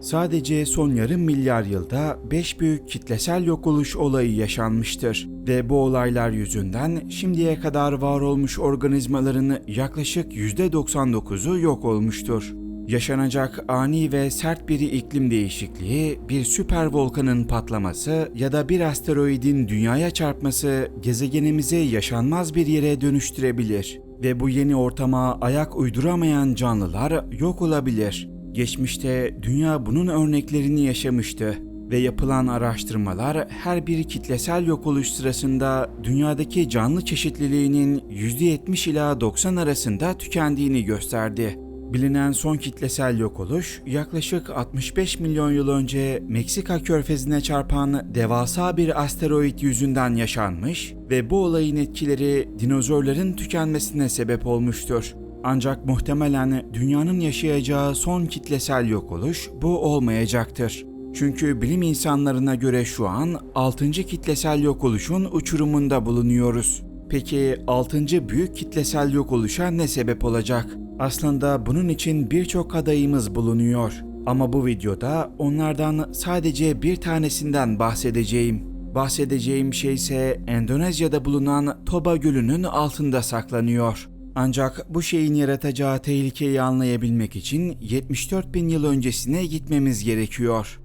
Sadece son yarım milyar yılda 5 büyük kitlesel yok oluş olayı yaşanmıştır ve bu olaylar yüzünden şimdiye kadar var olmuş organizmaların yaklaşık %99'u yok olmuştur. Yaşanacak ani ve sert bir iklim değişikliği, bir süper volkanın patlaması ya da bir asteroidin dünyaya çarpması gezegenimizi yaşanmaz bir yere dönüştürebilir ve bu yeni ortama ayak uyduramayan canlılar yok olabilir. Geçmişte dünya bunun örneklerini yaşamıştı ve yapılan araştırmalar her bir kitlesel yok oluş sırasında dünyadaki canlı çeşitliliğinin %70 ila 90 arasında tükendiğini gösterdi. Bilinen son kitlesel yok oluş yaklaşık 65 milyon yıl önce Meksika körfezine çarpan devasa bir asteroid yüzünden yaşanmış ve bu olayın etkileri dinozorların tükenmesine sebep olmuştur. Ancak muhtemelen dünyanın yaşayacağı son kitlesel yok oluş bu olmayacaktır. Çünkü bilim insanlarına göre şu an 6. kitlesel yok oluşun uçurumunda bulunuyoruz. Peki 6. büyük kitlesel yok oluşa ne sebep olacak? Aslında bunun için birçok adayımız bulunuyor. Ama bu videoda onlardan sadece bir tanesinden bahsedeceğim. Bahsedeceğim şey ise Endonezya'da bulunan Toba Gölü'nün altında saklanıyor. Ancak bu şeyin yaratacağı tehlikeyi anlayabilmek için 74 bin yıl öncesine gitmemiz gerekiyor.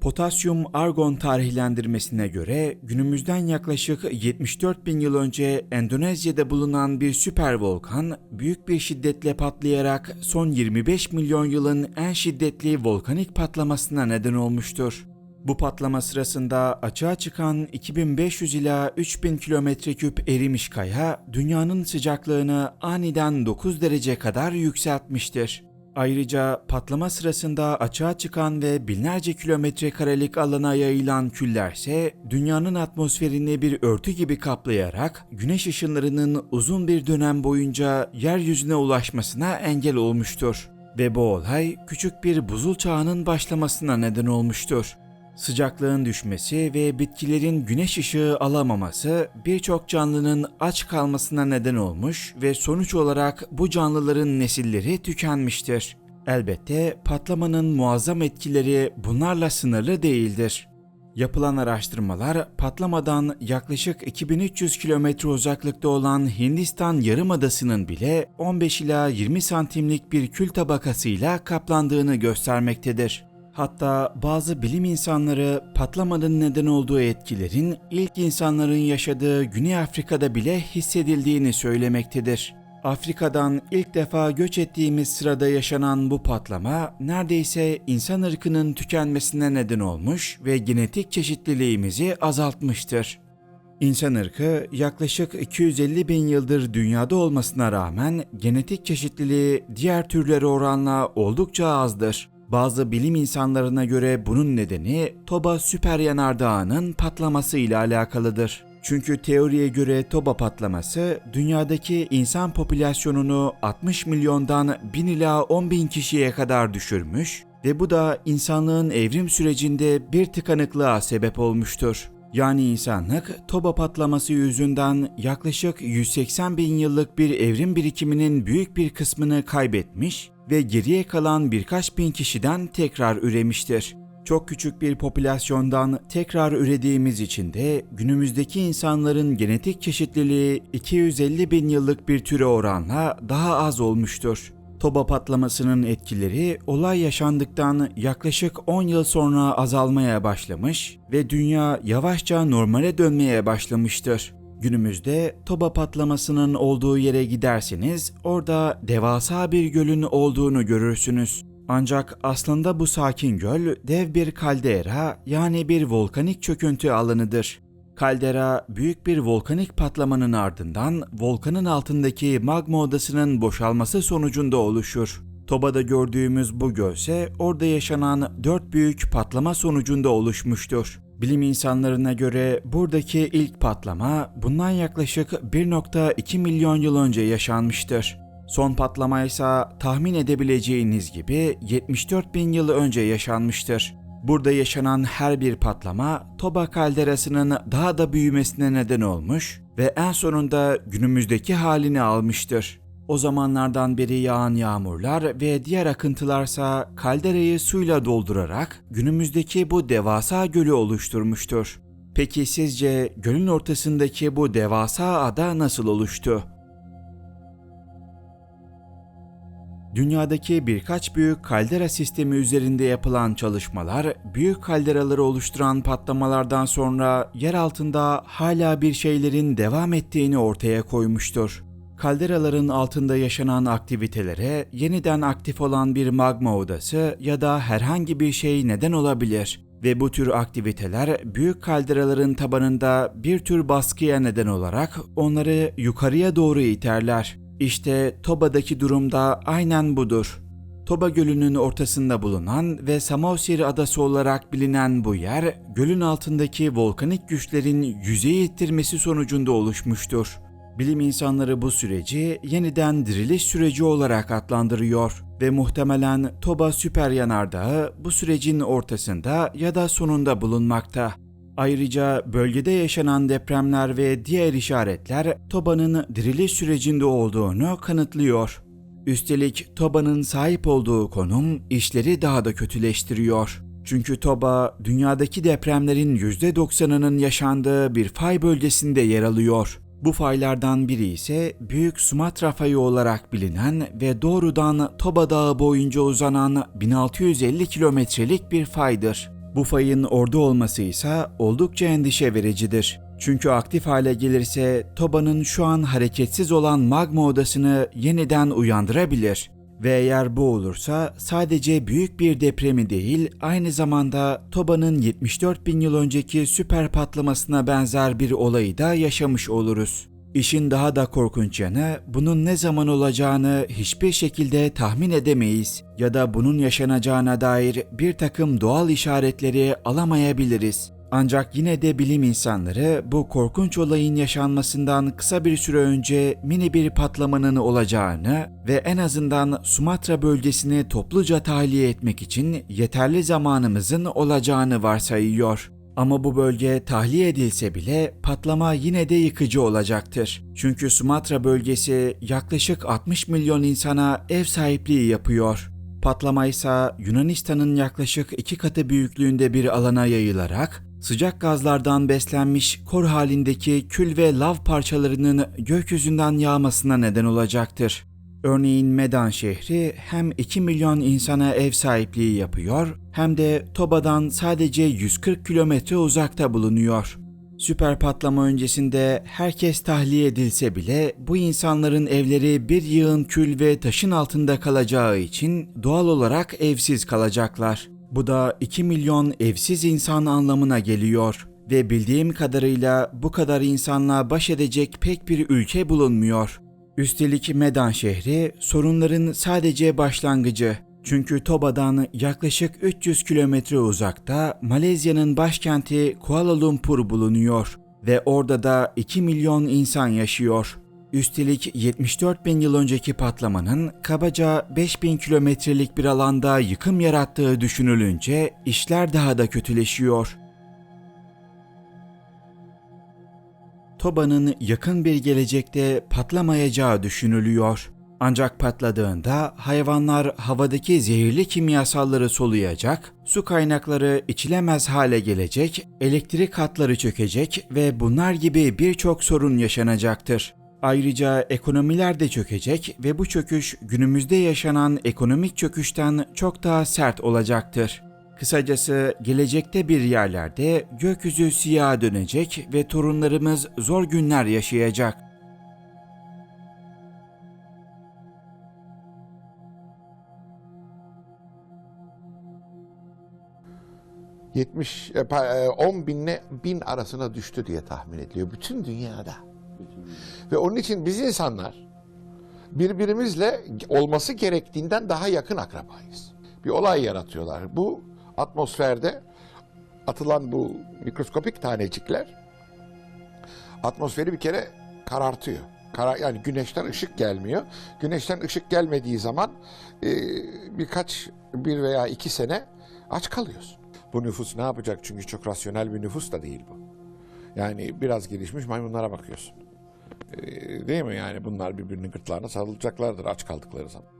Potasyum argon tarihlendirmesine göre günümüzden yaklaşık 74 bin yıl önce Endonezya'da bulunan bir süper volkan büyük bir şiddetle patlayarak son 25 milyon yılın en şiddetli volkanik patlamasına neden olmuştur. Bu patlama sırasında açığa çıkan 2500 ila 3000 kilometre küp erimiş kaya dünyanın sıcaklığını aniden 9 derece kadar yükseltmiştir. Ayrıca patlama sırasında açığa çıkan ve binlerce kilometre karelik alana yayılan küllerse dünyanın atmosferini bir örtü gibi kaplayarak güneş ışınlarının uzun bir dönem boyunca yeryüzüne ulaşmasına engel olmuştur. Ve bu olay küçük bir buzul çağının başlamasına neden olmuştur. Sıcaklığın düşmesi ve bitkilerin güneş ışığı alamaması birçok canlının aç kalmasına neden olmuş ve sonuç olarak bu canlıların nesilleri tükenmiştir. Elbette patlamanın muazzam etkileri bunlarla sınırlı değildir. Yapılan araştırmalar patlamadan yaklaşık 2300 kilometre uzaklıkta olan Hindistan Yarımadası'nın bile 15 ila 20 santimlik bir kül tabakasıyla kaplandığını göstermektedir. Hatta bazı bilim insanları patlamanın neden olduğu etkilerin ilk insanların yaşadığı Güney Afrika'da bile hissedildiğini söylemektedir. Afrika'dan ilk defa göç ettiğimiz sırada yaşanan bu patlama neredeyse insan ırkının tükenmesine neden olmuş ve genetik çeşitliliğimizi azaltmıştır. İnsan ırkı yaklaşık 250 bin yıldır dünyada olmasına rağmen genetik çeşitliliği diğer türlere oranla oldukça azdır. Bazı bilim insanlarına göre bunun nedeni Toba süper yanardağının patlaması ile alakalıdır. Çünkü teoriye göre Toba patlaması dünyadaki insan popülasyonunu 60 milyondan 1000 ila 10 bin kişiye kadar düşürmüş ve bu da insanlığın evrim sürecinde bir tıkanıklığa sebep olmuştur. Yani insanlık Toba patlaması yüzünden yaklaşık 180 bin yıllık bir evrim birikiminin büyük bir kısmını kaybetmiş ve geriye kalan birkaç bin kişiden tekrar üremiştir. Çok küçük bir popülasyondan tekrar ürediğimiz için de günümüzdeki insanların genetik çeşitliliği 250 bin yıllık bir türe oranla daha az olmuştur. Toba patlamasının etkileri olay yaşandıktan yaklaşık 10 yıl sonra azalmaya başlamış ve dünya yavaşça normale dönmeye başlamıştır. Günümüzde Toba patlamasının olduğu yere giderseniz orada devasa bir gölün olduğunu görürsünüz. Ancak aslında bu sakin göl dev bir kaldera yani bir volkanik çöküntü alanıdır. Kaldera büyük bir volkanik patlamanın ardından volkanın altındaki magma odasının boşalması sonucunda oluşur. Toba'da gördüğümüz bu göl ise orada yaşanan dört büyük patlama sonucunda oluşmuştur. Bilim insanlarına göre buradaki ilk patlama bundan yaklaşık 1.2 milyon yıl önce yaşanmıştır. Son patlama ise tahmin edebileceğiniz gibi 74 bin yıl önce yaşanmıştır. Burada yaşanan her bir patlama Toba kalderasının daha da büyümesine neden olmuş ve en sonunda günümüzdeki halini almıştır. O zamanlardan beri yağan yağmurlar ve diğer akıntılarsa kalderayı suyla doldurarak günümüzdeki bu devasa gölü oluşturmuştur. Peki sizce gölün ortasındaki bu devasa ada nasıl oluştu? Dünyadaki birkaç büyük kaldera sistemi üzerinde yapılan çalışmalar, büyük kalderaları oluşturan patlamalardan sonra yer altında hala bir şeylerin devam ettiğini ortaya koymuştur. Kalderaların altında yaşanan aktivitelere yeniden aktif olan bir magma odası ya da herhangi bir şey neden olabilir ve bu tür aktiviteler büyük kalderaların tabanında bir tür baskıya neden olarak onları yukarıya doğru iterler. İşte Toba'daki durumda aynen budur. Toba Gölü'nün ortasında bulunan ve Samosir Adası olarak bilinen bu yer, gölün altındaki volkanik güçlerin yüzeyi ittirmesi sonucunda oluşmuştur. Bilim insanları bu süreci yeniden diriliş süreci olarak adlandırıyor ve muhtemelen Toba Süper Yanardağı bu sürecin ortasında ya da sonunda bulunmakta. Ayrıca bölgede yaşanan depremler ve diğer işaretler Toba'nın diriliş sürecinde olduğunu kanıtlıyor. Üstelik Toba'nın sahip olduğu konum işleri daha da kötüleştiriyor. Çünkü Toba dünyadaki depremlerin %90'ının yaşandığı bir fay bölgesinde yer alıyor. Bu faylardan biri ise Büyük Sumatra fayı olarak bilinen ve doğrudan Toba Dağı boyunca uzanan 1650 kilometrelik bir faydır. Bu fayın orada olması ise oldukça endişe vericidir. Çünkü aktif hale gelirse Toba'nın şu an hareketsiz olan magma odasını yeniden uyandırabilir. Ve eğer bu olursa sadece büyük bir depremi değil, aynı zamanda Toba'nın 74 bin yıl önceki süper patlamasına benzer bir olayı da yaşamış oluruz. İşin daha da korkunç yanı, bunun ne zaman olacağını hiçbir şekilde tahmin edemeyiz ya da bunun yaşanacağına dair bir takım doğal işaretleri alamayabiliriz. Ancak yine de bilim insanları bu korkunç olayın yaşanmasından kısa bir süre önce mini bir patlamanın olacağını ve en azından Sumatra bölgesini topluca tahliye etmek için yeterli zamanımızın olacağını varsayıyor. Ama bu bölge tahliye edilse bile patlama yine de yıkıcı olacaktır. Çünkü Sumatra bölgesi yaklaşık 60 milyon insana ev sahipliği yapıyor. Patlama ise Yunanistan'ın yaklaşık iki katı büyüklüğünde bir alana yayılarak sıcak gazlardan beslenmiş kor halindeki kül ve lav parçalarının gökyüzünden yağmasına neden olacaktır. Örneğin Medan şehri hem 2 milyon insana ev sahipliği yapıyor hem de Toba'dan sadece 140 kilometre uzakta bulunuyor. Süper patlama öncesinde herkes tahliye edilse bile bu insanların evleri bir yığın kül ve taşın altında kalacağı için doğal olarak evsiz kalacaklar. Bu da 2 milyon evsiz insan anlamına geliyor ve bildiğim kadarıyla bu kadar insanla baş edecek pek bir ülke bulunmuyor. Üstelik Medan şehri sorunların sadece başlangıcı. Çünkü Toba'dan yaklaşık 300 kilometre uzakta Malezya'nın başkenti Kuala Lumpur bulunuyor ve orada da 2 milyon insan yaşıyor. Üstelik 74 bin yıl önceki patlamanın kabaca 5000 kilometrelik bir alanda yıkım yarattığı düşünülünce işler daha da kötüleşiyor. Toba'nın yakın bir gelecekte patlamayacağı düşünülüyor. Ancak patladığında hayvanlar havadaki zehirli kimyasalları soluyacak, su kaynakları içilemez hale gelecek, elektrik hatları çökecek ve bunlar gibi birçok sorun yaşanacaktır. Ayrıca ekonomiler de çökecek ve bu çöküş günümüzde yaşanan ekonomik çöküşten çok daha sert olacaktır. Kısacası gelecekte bir yerlerde gökyüzü siyaha dönecek ve torunlarımız zor günler yaşayacak. e, 70 e, pa- e, 10 binle bin arasına düştü diye tahmin ediliyor bütün dünyada. Ve onun için biz insanlar birbirimizle olması gerektiğinden daha yakın akrabayız. Bir olay yaratıyorlar. Bu atmosferde atılan bu mikroskopik tanecikler atmosferi bir kere karartıyor. Kara, yani güneşten ışık gelmiyor. Güneşten ışık gelmediği zaman e, birkaç bir veya iki sene aç kalıyorsun. Bu nüfus ne yapacak? Çünkü çok rasyonel bir nüfus da değil bu. Yani biraz gelişmiş maymunlara bakıyorsun. Ee, değil mi yani bunlar birbirinin gırtlağına sarılacaklardır aç kaldıkları zaman.